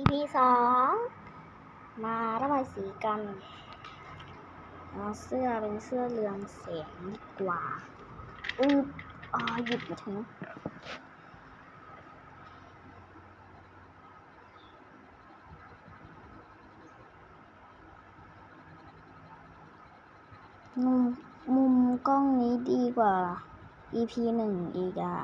EP สองมาระบายสีกันเอาเสื้อเป็นเสื้อเรืองแสงดีกว่าอืบอ่าหยุดมาถึงมุมมุมกล้องนี้ดีกว่า EP หนึ่งอีกอะ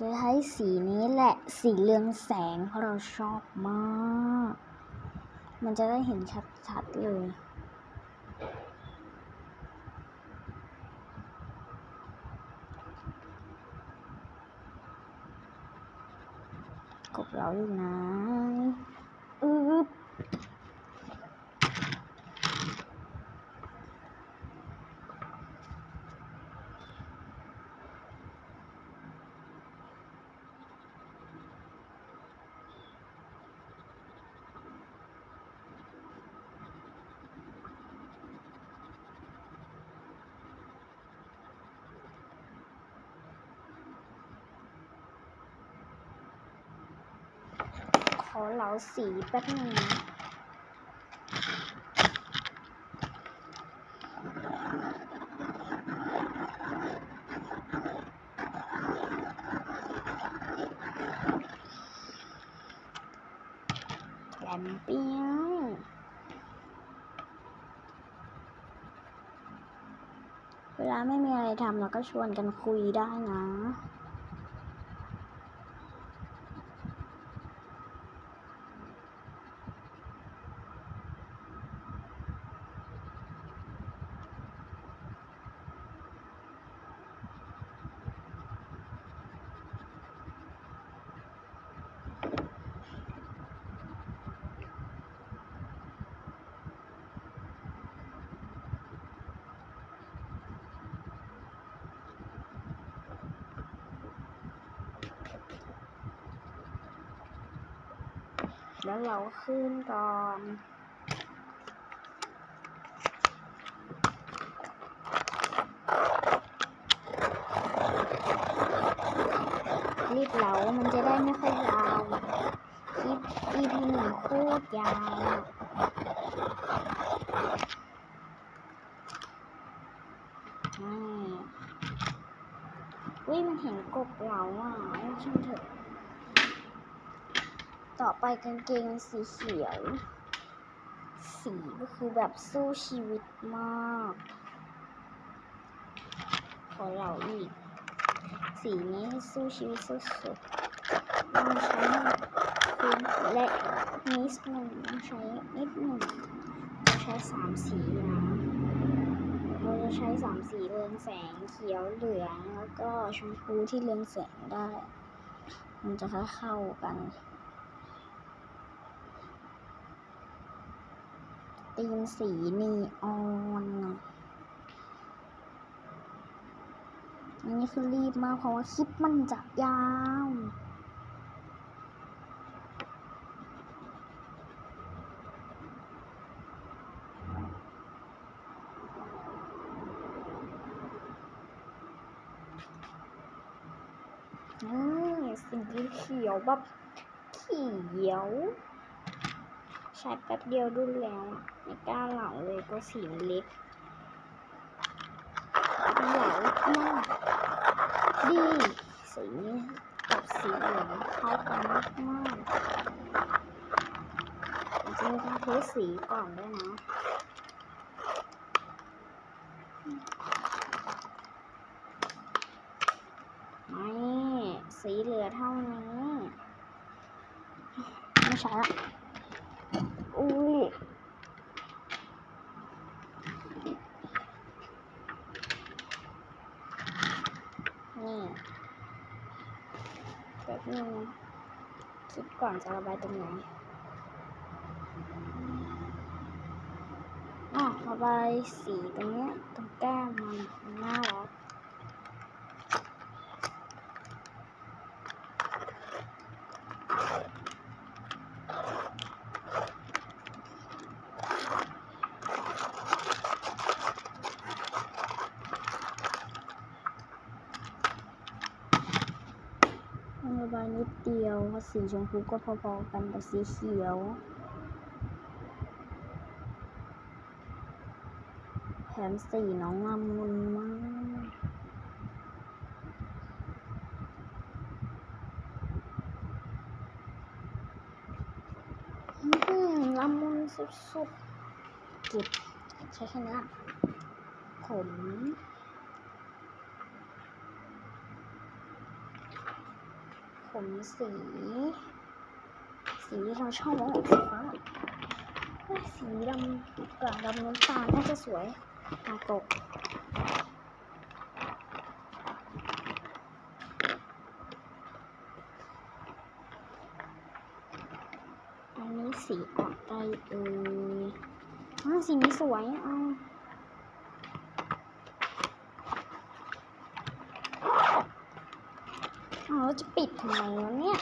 จะใช้สีนี้แหละสีเรืองแสงเพราะเราชอบมาก มันจะได้เห็นชัดๆเลย กบเราอยู่นะอึ๊บข อเหลาสีแป๊บนึงแหลมเปี้ยงเวลาไม่มีอะไรทำเราก็ชวนกันคุยได้นะ แล้วเราขึ้นก่อนรีบเหลามันจะได้ไม่ค่อยยาวคลิป EP หนึ่งโคตรยาวอืมวิมันเห็นกบเหลาอะช่างเถอะ ต่อไปกางเกงสีเขียว สีก็คือแบบสู้ชีวิตมาก ขอเราอีก สีนี้สู้ชีวิตสุดๆต้องใช้คูณและนิดหนึ่งต้องใช้นิดหนึ่งใช้สามสีนะเราจะใช้สามสีเรืองแสงเขียวเหลืองแล้วก็ชมพูที่เรืองแสงได้ มันจะเข้ากัน ตีมสีนีออนนะอันนี้คือรีบมากเพราะว่าคลิปมันจะยาวนี่สีเขียวแบบเขียว ใช้แป๊บเดียวดุนแล้วอะไม่กล้าเหลาเลยก็สีมันเล็กเหลามากดีสีนี้กับสีเหลืองเข้ากันมากมากจริงๆต้องเทสสีก่อนด้วยนะไม่สีเหลือเท่านี้ ไม่ใช่ละ อุ้ย นี่แป๊บนึงนะ คิดก่อนจะระบายตรงไหนอ๋อระบายสีตรงเนี้ยตรงแก้มมันน่ารัก นิดเดียวสีชมพูก็พอๆกันกับสีเขียว แถมสีน้องละมุนมากอืมละมุนสุดๆกิบใช้แค่นี้ละผม ผมสี สีที่เราชอบว่าสีฟ้าสีดำกับดำน้ำตาลน่าจะสวยตาตกอันนี้สีออกไปเอ่ยอ้าวสีนี้สวยอะ อ้าจะปิดทำไมวะเนี่ย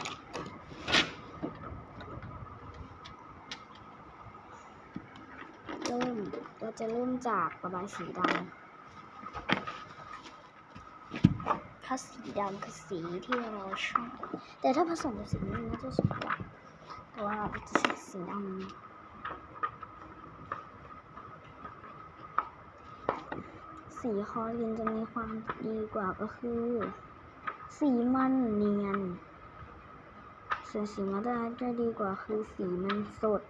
เริ่มเราจะเริ่มจากระบายสีดำถ้าสีดำคือสีที่เราชอบ แต่ถ้าผสมกับสีนี้มันจะสวยกว่าแต่ว่าเราจะใช้สีดำสีคอลินจะมีความดีกว่าก็คือ สีมันเนียน ส่วนสีมาดาจะดีกว่าคือสีมันสด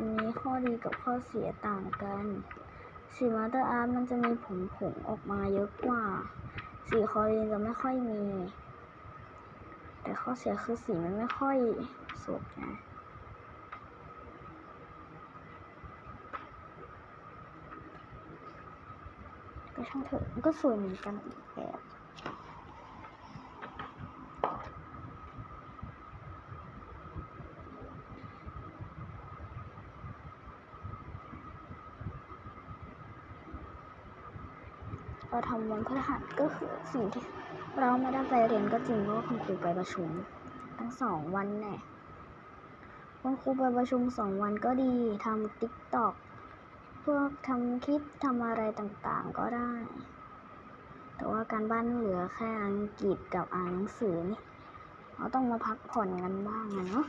มีข้อดีกับข้อเสียต่างกัน สีมาเตอร์อาร์ตมันจะมีผงผงๆออกมาเยอะกว่า สีคอรีนจะไม่ค่อยมี แต่ข้อเสียคือสีมันไม่ค่อยสดไง ก็ช่างเถอะมันก็สวยเหมือนกันอีกแบบเราทำวันพฤหัสก็คือสิ่งที่เราไม่ได้ไปเรียนก็จริงเพราะว่าคุณครูไปประชุมทั้งสองวันแน่คุณครูไปประชุมสองวันก็ดีทำติ๊กตอก พวกทำคลิปทำอะไรต่างๆก็ได้ แต่ว่าการบ้านเหลือแค่อังกฤษกับอ่านหนังสือนี่เราต้องมาพักผ่อนกันบ้างนะเนาะ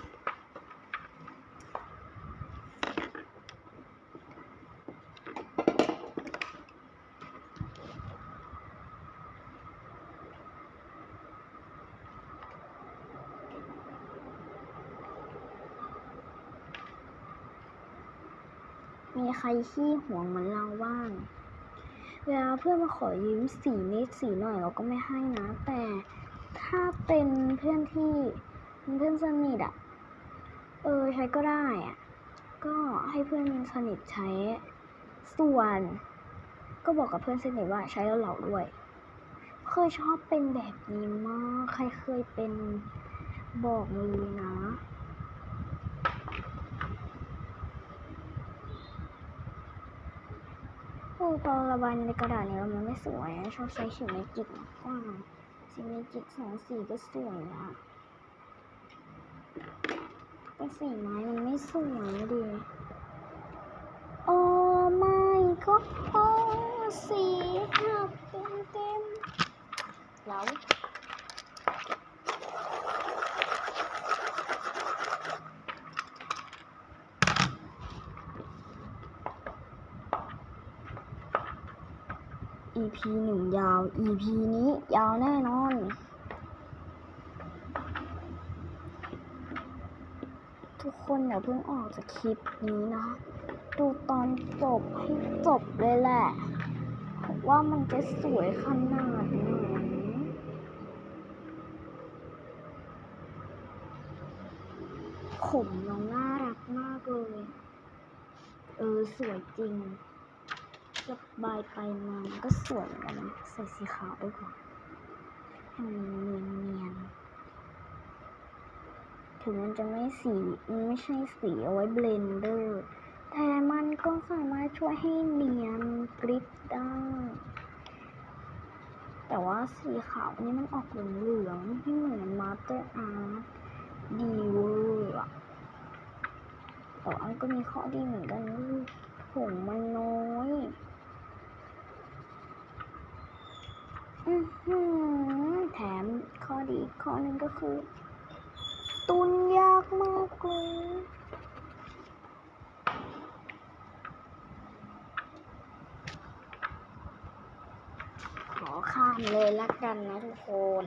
มีใครขี้ห่วงเหมือนเราบ้างเวลาเพื่อนมาขอยืมสีนิดสีหน่อยเราก็ไม่ให้นะ แต่ถ้าเป็นเพื่อนที่เพื่อนสนิทอะเออใช้ก็ได้อะก็ให้เพื่อนสนิทใช้ ส่วน ก็บอกกับเพื่อนสนิทว่าใช้แล้วเหล่าด้วย เคยชอบเป็นแบบนี้มาก ใครเคยเป็นบอกเลยนะ โอ้พอระบายในกระดาษเนี่ยมันไม่สวยชอบใช้สีเมจิกมากกว่าสีเมจิกสองสีก็สวยอะแต่สีไม้มันไม่สวยดิโอ้ไม่ก็โอ้สีหักเต็มเต็มแล้ว EP หนึ่งยาว EP นี้ยาวแน่นอน ทุกคนอย่าเพิ่งออกจากคลิปนี้นะ ดูตอนจบให้จบเลยแหละว่ามันจะสวยขนาดไหนผมน้องน่ารักมากเลย เออ สวยจริง สบายไปมามันก็สวยเหมือนกันใส่สีขาวด้วยก่อนให้มันเนียนเนียนๆถึงมันจะไม่สีมันไม่ใช่สีเอาไว้เบลนเดอร์ แต่มันก็สามารถช่วยให้เนียนกริบได้แต่ว่าสีขาวนี้มันออกเหลืองๆไม่เหมือนมาสเตอร์อาร์ตดีเวอร์อะแต่ว่ามันก็มีข้อดีเหมือนกันผงมันน้อย อื้อหือ แถมข้อดีอีกข้อหนึ่งก็คือ ตุนยากมากเลยขอข้ามเลยละกันนะทุกคน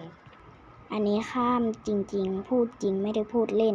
อันนี้ข้ามจริงๆ พูดจริงไม่ได้พูดเล่น